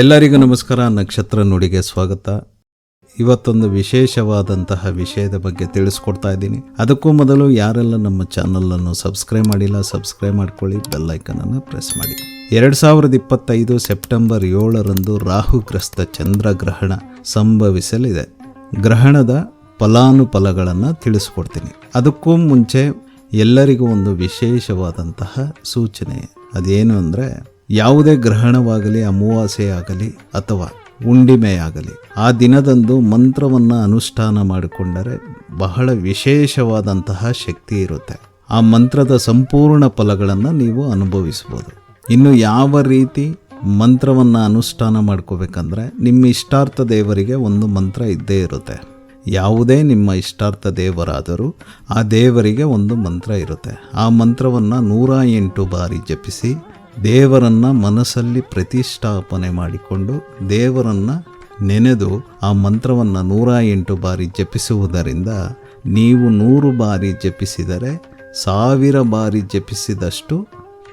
ಎಲ್ಲರಿಗೂ ನಮಸ್ಕಾರ. ನಕ್ಷತ್ರ ನುಡಿಗೆ ಸ್ವಾಗತ. ಇವತ್ತೊಂದು ವಿಶೇಷವಾದಂತಹ ವಿಷಯದ ಬಗ್ಗೆ ತಿಳಿಸ್ಕೊಡ್ತಾ ಇದ್ದೀನಿ. ಅದಕ್ಕೂ ಮೊದಲು ಯಾರೆಲ್ಲ ನಮ್ಮ ಚಾನಲನ್ನು ಸಬ್ಸ್ಕ್ರೈಬ್ ಮಾಡಿಲ್ಲ, ಸಬ್ಸ್ಕ್ರೈಬ್ ಮಾಡ್ಕೊಳ್ಳಿ ಬೆಲ್ಲೈಕನನ್ನು ಪ್ರೆಸ್ ಮಾಡಿ. ಎರಡು ಸಾವಿರದ ಇಪ್ಪತ್ತೈದು ಸೆಪ್ಟೆಂಬರ್ ಏಳರಂದು ರಾಹುಗ್ರಸ್ತ ಚಂದ್ರಗ್ರಹಣ ಸಂಭವಿಸಲಿದೆ. ಗ್ರಹಣದ ಫಲಾನುಫಲಗಳನ್ನು ತಿಳಿಸ್ಕೊಡ್ತೀನಿ. ಅದಕ್ಕೂ ಮುಂಚೆ ಎಲ್ಲರಿಗೂ ಒಂದು ವಿಶೇಷವಾದಂತಹ ಸೂಚನೆ. ಅದೇನು ಅಂದರೆ ಯಾವುದೇ ಗ್ರಹಣವಾಗಲಿ, ಅಮಾವಾಸ್ಯೆಯಾಗಲಿ ಅಥವಾ ಉಂಡಿಮೆಯಾಗಲಿ ಆ ದಿನದಂದು ಮಂತ್ರವನ್ನು ಅನುಷ್ಠಾನ ಮಾಡಿಕೊಂಡರೆ ಬಹಳ ವಿಶೇಷವಾದಂತಹ ಶಕ್ತಿ ಇರುತ್ತೆ. ಆ ಮಂತ್ರದ ಸಂಪೂರ್ಣ ಫಲಗಳನ್ನು ನೀವು ಅನುಭವಿಸ್ಬೋದು ಇನ್ನು ಯಾವ ರೀತಿ ಮಂತ್ರವನ್ನು ಅನುಷ್ಠಾನ ಮಾಡ್ಕೋಬೇಕಂದ್ರೆ ನಿಮ್ಮ ಇಷ್ಟಾರ್ಥ ದೇವರಿಗೆ ಒಂದು ಮಂತ್ರ ಇದ್ದೇ ಇರುತ್ತೆ. ಯಾವುದೇ ನಿಮ್ಮ ಇಷ್ಟಾರ್ಥ ದೇವರಾದರೂ ಆ ದೇವರಿಗೆ ಒಂದು ಮಂತ್ರ ಇರುತ್ತೆ. ಆ ಮಂತ್ರವನ್ನು ನೂರ ಎಂಟು ಬಾರಿ ಜಪಿಸಿ ದೇವರನ್ನು ಮನಸ್ಸಲ್ಲಿ ಪ್ರತಿಷ್ಠಾಪನೆ ಮಾಡಿಕೊಂಡು ದೇವರನ್ನು ನೆನೆದು ಆ ಮಂತ್ರವನ್ನು ನೂರ ಎಂಟು ಬಾರಿ ಜಪಿಸುವುದರಿಂದ ನೀವು ನೂರು ಬಾರಿ ಜಪಿಸಿದರೆ ಸಾವಿರ ಬಾರಿ ಜಪಿಸಿದಷ್ಟು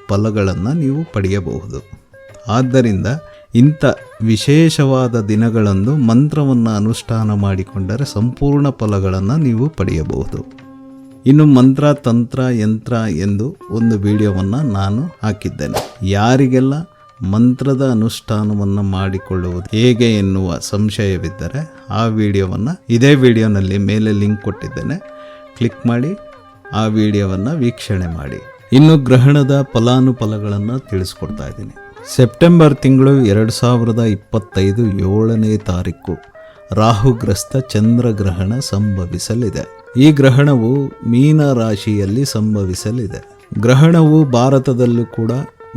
ಫಲಗಳನ್ನು ನೀವು ಪಡೆಯಬಹುದು. ಆದ್ದರಿಂದ ಇಂಥ ವಿಶೇಷವಾದ ದಿನಗಳಂದು ಮಂತ್ರವನ್ನು ಅನುಷ್ಠಾನ ಮಾಡಿಕೊಂಡರೆ ಸಂಪೂರ್ಣ ಫಲಗಳನ್ನು ನೀವು ಪಡೆಯಬಹುದು. ಇನ್ನು ಮಂತ್ರ, ತಂತ್ರ, ಯಂತ್ರ ಎಂದು ಒಂದು ವಿಡಿಯೋವನ್ನು ನಾನು ಹಾಕಿದ್ದೇನೆ. ಯಾರಿಗೆಲ್ಲ ಮಂತ್ರದ ಅನುಷ್ಠಾನವನ್ನು ಮಾಡಿಕೊಳ್ಳುವುದು ಹೇಗೆ ಎನ್ನುವ ಸಂಶಯವಿದ್ದರೆ ಆ ವಿಡಿಯೋವನ್ನು ಇದೇ ವಿಡಿಯೋನಲ್ಲಿ ಮೇಲೆ ಲಿಂಕ್ ಕೊಟ್ಟಿದ್ದೇನೆ. ಕ್ಲಿಕ್ ಮಾಡಿ, ಆ ವಿಡಿಯೋವನ್ನು ವೀಕ್ಷಣೆ ಮಾಡಿ. ಇನ್ನು ಗ್ರಹಣದ ಫಲಾನುಫಲಗಳನ್ನು ತಿಳಿಸ್ಕೊಡ್ತಾ ಇದ್ದೀನಿ. ಸೆಪ್ಟೆಂಬರ್ ತಿಂಗಳು ಎರಡು ಸಾವಿರದ ಇಪ್ಪತ್ತೈದು ಏಳನೇ ತಾರೀಕು ರಾಹುಗ್ರಸ್ತ ಚಂದ್ರಗ್ರಹಣ ಸಂಭವಿಸಲಿದೆ. ಈ ಗ್ರಹಣವು ಮೀನ ರಾಶಿಯಲ್ಲಿ ಸಂಭವಿಸಲಿದೆ. ಗ್ರಹಣವು ಭಾರತದಲ್ಲೂ ಕೂಡ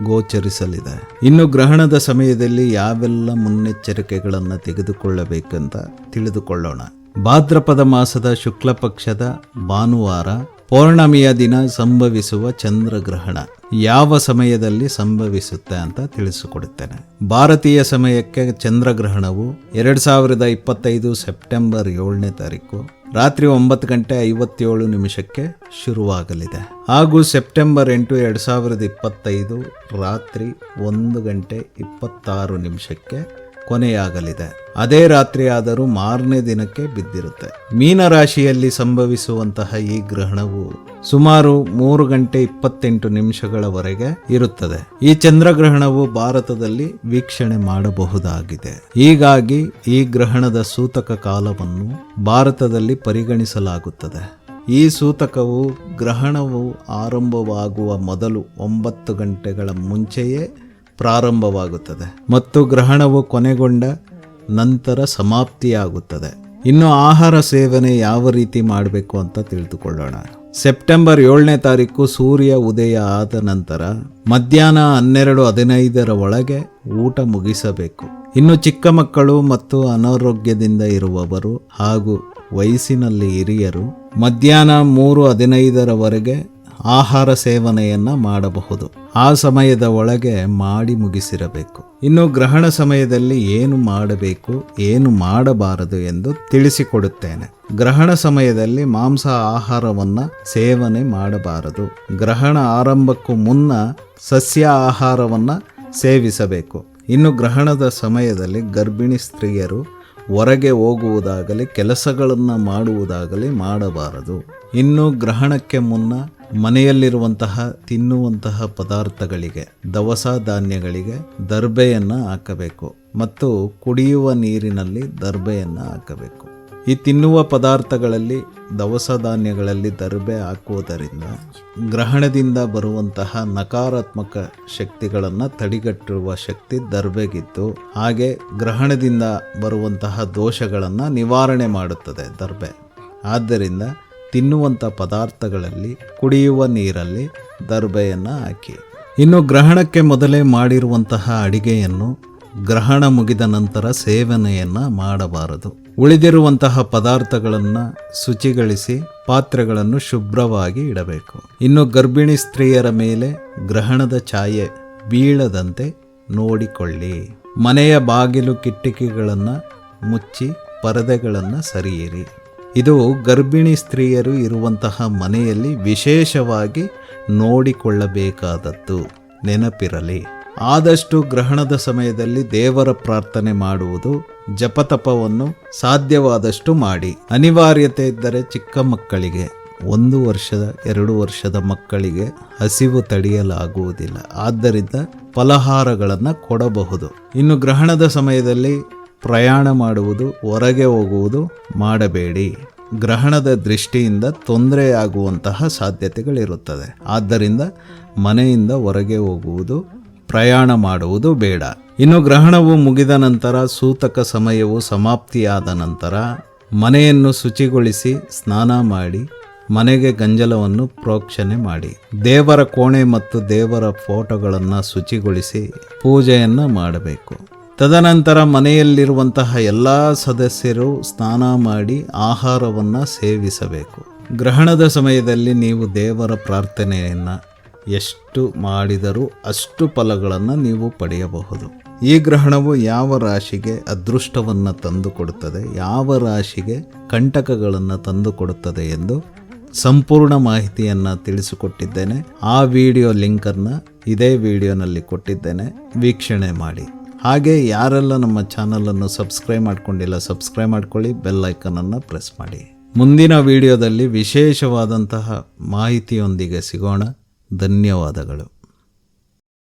ಗೋಚರಿಸಲಿದೆ. ಇನ್ನು ಗ್ರಹಣದ ಸಮಯದಲ್ಲಿ ಯಾವೆಲ್ಲ ಮುನ್ನೆಚ್ಚರಿಕೆಗಳನ್ನು ತೆಗೆದುಕೊಳ್ಳಬೇಕಂತ ತಿಳಿದುಕೊಳ್ಳೋಣ. ಭಾದ್ರಪದ ಮಾಸದ ಶುಕ್ಲ ಪಕ್ಷದ ಭಾನುವಾರ ಪೌರ್ಣಮಿಯ ದಿನ ಸಂಭವಿಸುವ ಚಂದ್ರಗ್ರಹಣ ಯಾವ ಸಮಯದಲ್ಲಿ ಸಂಭವಿಸುತ್ತೆ ಅಂತ ತಿಳಿಸಿಕೊಡುತ್ತೇನೆ. ಭಾರತೀಯ ಸಮಯಕ್ಕೆ ಚಂದ್ರಗ್ರಹಣವು ಎರಡು ಸಾವಿರದ ಇಪ್ಪತ್ತೈದು ಸೆಪ್ಟೆಂಬರ್ ಏಳನೇ ತಾರೀಕು ರಾತ್ರಿ ಒಂಬತ್ತು ಗಂಟೆ ಐವತ್ತೇಳು ನಿಮಿಷಕ್ಕೆ ಶುರುವಾಗಲಿದೆ. ಹಾಗೂ ಸೆಪ್ಟೆಂಬರ್ ಎಂಟು ಎರಡು ಸಾವಿರದ ಇಪ್ಪತ್ತೈದು ರಾತ್ರಿ ಒಂದು ಗಂಟೆ ಇಪ್ಪತ್ತಾರು ನಿಮಿಷಕ್ಕೆ ಕೊನೆಯಾಗಲಿದೆ. ಅದೇ ರಾತ್ರಿಯಾದರೂ ಮಾರನೇ ದಿನಕ್ಕೆ ಬಿದ್ದಿರುತ್ತೆ. ಮೀನರಾಶಿಯಲ್ಲಿ ಸಂಭವಿಸುವಂತಹ ಈ ಗ್ರಹಣವು ಸುಮಾರು ಮೂರು ಗಂಟೆ ಇಪ್ಪತ್ತೆಂಟು ನಿಮಿಷಗಳವರೆಗೆ ಇರುತ್ತದೆ. ಈ ಚಂದ್ರಗ್ರಹಣವು ಭಾರತದಲ್ಲಿ ವೀಕ್ಷಣೆ ಮಾಡಬಹುದಾಗಿದೆ. ಹೀಗಾಗಿ ಈ ಗ್ರಹಣದ ಸೂತಕ ಕಾಲವನ್ನು ಭಾರತದಲ್ಲಿ ಪರಿಗಣಿಸಲಾಗುತ್ತದೆ. ಈ ಸೂತಕವು ಗ್ರಹಣವು ಆರಂಭವಾಗುವ ಮೊದಲು ಒಂಬತ್ತು ಗಂಟೆಗಳ ಮುಂಚೆಯೇ ಪ್ರಾರಂಭವಾಗುತ್ತದೆ ಮತ್ತು ಗ್ರಹಣವು ಕೊನೆಗೊಂಡ ನಂತರ ಸಮಾಪ್ತಿಯಾಗುತ್ತದೆ. ಇನ್ನು ಆಹಾರ ಸೇವನೆ ಯಾವ ರೀತಿ ಮಾಡಬೇಕು ಅಂತ ತಿಳಿದುಕೊಳ್ಳೋಣ. ಸೆಪ್ಟೆಂಬರ್ ಏಳನೇ ತಾರೀಕು ಸೂರ್ಯ ಉದಯ ಆದ ನಂತರ ಮಧ್ಯಾಹ್ನ ಹನ್ನೆರಡು ಹದಿನೈದರ ಒಳಗೆ ಊಟ ಮುಗಿಸಬೇಕು. ಇನ್ನು ಚಿಕ್ಕ ಮಕ್ಕಳು ಮತ್ತು ಅನಾರೋಗ್ಯದಿಂದ ಇರುವವರು ಹಾಗೂ ವಯಸ್ಸಿನಲ್ಲಿ ಹಿರಿಯರು ಮಧ್ಯಾಹ್ನ ಮೂರು ಹದಿನೈದರವರೆಗೆ ಆಹಾರ ಸೇವನೆಯನ್ನ ಮಾಡಬಹುದು. ಆ ಸಮಯದ ಒಳಗೆ ಮಾಡಿ ಮುಗಿಸಿರಬೇಕು. ಇನ್ನು ಗ್ರಹಣ ಸಮಯದಲ್ಲಿ ಏನು ಮಾಡಬೇಕು, ಏನು ಮಾಡಬಾರದು ಎಂದು ತಿಳಿಸಿಕೊಡುತ್ತೇನೆ. ಗ್ರಹಣ ಸಮಯದಲ್ಲಿ ಮಾಂಸ ಆಹಾರವನ್ನು ಸೇವನೆ ಮಾಡಬಾರದು. ಗ್ರಹಣ ಆರಂಭಕ್ಕೂ ಮುನ್ನ ಸಸ್ಯ ಆಹಾರವನ್ನು ಸೇವಿಸಬೇಕು. ಇನ್ನು ಗ್ರಹಣದ ಸಮಯದಲ್ಲಿ ಗರ್ಭಿಣಿ ಸ್ತ್ರೀಯರು ಹೊರಗೆ ಹೋಗುವುದಾಗಲಿ, ಕೆಲಸಗಳನ್ನು ಮಾಡುವುದಾಗಲಿ ಮಾಡಬಾರದು. ಇನ್ನು ಗ್ರಹಣಕ್ಕೆ ಮುನ್ನ ಮನೆಯಲ್ಲಿರುವಂತಹ ತಿನ್ನುವಂತಹ ಪದಾರ್ಥಗಳಿಗೆ, ದವಸ ಧಾನ್ಯಗಳಿಗೆ ದರ್ಬೆಯನ್ನು ಹಾಕಬೇಕು ಮತ್ತು ಕುಡಿಯುವ ನೀರಿನಲ್ಲಿ ದರ್ಬೆಯನ್ನು ಹಾಕಬೇಕು. ಈ ತಿನ್ನುವ ಪದಾರ್ಥಗಳಲ್ಲಿ, ದವಸ ಧಾನ್ಯಗಳಲ್ಲಿ ದರ್ಬೆ ಹಾಕುವುದರಿಂದ ಗ್ರಹಣದಿಂದ ಬರುವಂತಹ ನಕಾರಾತ್ಮಕ ಶಕ್ತಿಗಳನ್ನು ತಡೆಗಟ್ಟುವ ಶಕ್ತಿ ದರ್ಬೆಗಿತ್ತು ಹಾಗೆ ಗ್ರಹಣದಿಂದ ಬರುವಂತಹ ದೋಷಗಳನ್ನು ನಿವಾರಣೆ ಮಾಡುತ್ತದೆ ದರ್ಬೆ. ಆದ್ದರಿಂದ ತಿನ್ನುವಂಥ ಪದಾರ್ಥಗಳಲ್ಲಿ, ಕುಡಿಯುವ ನೀರಲ್ಲಿ ದರ್ಬೆಯನ್ನು ಹಾಕಿ. ಇನ್ನು ಗ್ರಹಣಕ್ಕೆ ಮೊದಲೇ ಮಾಡಿರುವಂತಹ ಅಡಿಗೆಯನ್ನು ಗ್ರಹಣ ಮುಗಿದ ನಂತರ ಸೇವನೆಯನ್ನು ಮಾಡಬಾರದು. ಉಳಿದಿರುವಂತಹ ಪದಾರ್ಥಗಳನ್ನು ಶುಚಿಗೊಳಿಸಿ ಪಾತ್ರೆಗಳನ್ನು ಶುಭ್ರವಾಗಿ ಇಡಬೇಕು. ಇನ್ನು ಗರ್ಭಿಣಿ ಸ್ತ್ರೀಯರ ಮೇಲೆ ಗ್ರಹಣದ ಛಾಯೆ ಬೀಳದಂತೆ ನೋಡಿಕೊಳ್ಳಿ. ಮನೆಯ ಬಾಗಿಲು ಕಿಟಕಿಗಳನ್ನು ಮುಚ್ಚಿ ಪರದೆಗಳನ್ನು ಸರಿಯಿರಿ. ಇದು ಗರ್ಭಿಣಿ ಸ್ತ್ರೀಯರು ಇರುವಂತಹ ಮನೆಯಲ್ಲಿ ವಿಶೇಷವಾಗಿ ನೋಡಿಕೊಳ್ಳಬೇಕಾದದ್ದು. ನೆನಪಿರಲಿ, ಆದಷ್ಟು ಗ್ರಹಣದ ಸಮಯದಲ್ಲಿ ದೇವರ ಪ್ರಾರ್ಥನೆ ಮಾಡುವುದು ಜಪತಪವನ್ನು ಸಾಧ್ಯವಾದಷ್ಟು ಮಾಡಿ. ಅನಿವಾರ್ಯತೆ ಇದ್ದರೆ ಚಿಕ್ಕ ಮಕ್ಕಳಿಗೆ, ಒಂದು ವರ್ಷದ, ಎರಡು ವರ್ಷದ ಮಕ್ಕಳಿಗೆ ಹಸಿವು ತಡೆಯಲಾಗುವುದಿಲ್ಲ. ಆದ್ದರಿಂದ ಫಲಹಾರಗಳನ್ನು ಕೊಡಬಹುದು. ಇನ್ನು ಗ್ರಹಣದ ಸಮಯದಲ್ಲಿ ಪ್ರಯಾಣ ಮಾಡುವುದು, ಹೊರಗೆ ಹೋಗುವುದು ಮಾಡಬೇಡಿ. ಗ್ರಹಣದ ದೃಷ್ಟಿಯಿಂದ ತೊಂದರೆಯಾಗುವಂತಹ ಸಾಧ್ಯತೆಗಳಿರುತ್ತದೆ. ಆದ್ದರಿಂದ ಮನೆಯಿಂದ ಹೊರಗೆ ಹೋಗುವುದು, ಪ್ರಯಾಣ ಮಾಡುವುದು ಬೇಡ. ಇನ್ನು ಗ್ರಹಣವು ಮುಗಿದ ನಂತರ, ಸೂತಕ ಸಮಯವು ಸಮಾಪ್ತಿಯಾದ ನಂತರ ಮನೆಯನ್ನು ಶುಚಿಗೊಳಿಸಿ ಸ್ನಾನ ಮಾಡಿ, ಮನೆಗೆ ಗಂಜಲವನ್ನು ಪ್ರೋಕ್ಷಣೆ ಮಾಡಿ. ದೇವರ ಕೋಣೆ ಮತ್ತು ದೇವರ ಫೋಟೋಗಳನ್ನು ಶುಚಿಗೊಳಿಸಿ ಪೂಜೆಯನ್ನು ಮಾಡಬೇಕು. ತದನಂತರ ಮನೆಯಲ್ಲಿರುವಂತಹ ಎಲ್ಲ ಸದಸ್ಯರು ಸ್ನಾನ ಮಾಡಿ ಆಹಾರವನ್ನು ಸೇವಿಸಬೇಕು. ಗ್ರಹಣದ ಸಮಯದಲ್ಲಿ ನೀವು ದೇವರ ಪ್ರಾರ್ಥನೆಯನ್ನು ಎಷ್ಟು ಮಾಡಿದರೂ ಅಷ್ಟು ಫಲಗಳನ್ನು ನೀವು ಪಡೆಯಬಹುದು. ಈ ಗ್ರಹಣವು ಯಾವ ರಾಶಿಗೆ ಅದೃಷ್ಟವನ್ನು ತಂದುಕೊಡುತ್ತದೆ, ಯಾವ ರಾಶಿಗೆ ಕಂಟಕಗಳನ್ನು ತಂದುಕೊಡುತ್ತದೆ ಎಂದು ಸಂಪೂರ್ಣ ಮಾಹಿತಿಯನ್ನು ತಿಳಿಸಿಕೊಟ್ಟಿದ್ದೇನೆ. ಆ ವಿಡಿಯೋ ಲಿಂಕನ್ನು ಇದೇ ವಿಡಿಯೋನಲ್ಲಿ ಕೊಟ್ಟಿದ್ದೇನೆ. ವೀಕ್ಷಣೆ ಮಾಡಿ. ಹಾಗೆ ಯಾರೆಲ್ಲ ನಮ್ಮ ಚಾನಲನ್ನು ಸಬ್ಸ್ಕ್ರೈಬ್ ಮಾಡ್ಕೊಂಡಿಲ್ಲ, ಸಬ್ಸ್ಕ್ರೈಬ್ ಮಾಡ್ಕೊಳ್ಳಿ, ಬೆಲ್ ಐಕನನ್ನು ಪ್ರೆಸ್ ಮಾಡಿ. ಮುಂದಿನ ವಿಡಿಯೋದಲ್ಲಿ ವಿಶೇಷವಾದಂತಹ ಮಾಹಿತಿಯೊಂದಿಗೆ ಸಿಗೋಣ. ಧನ್ಯವಾದಗಳು.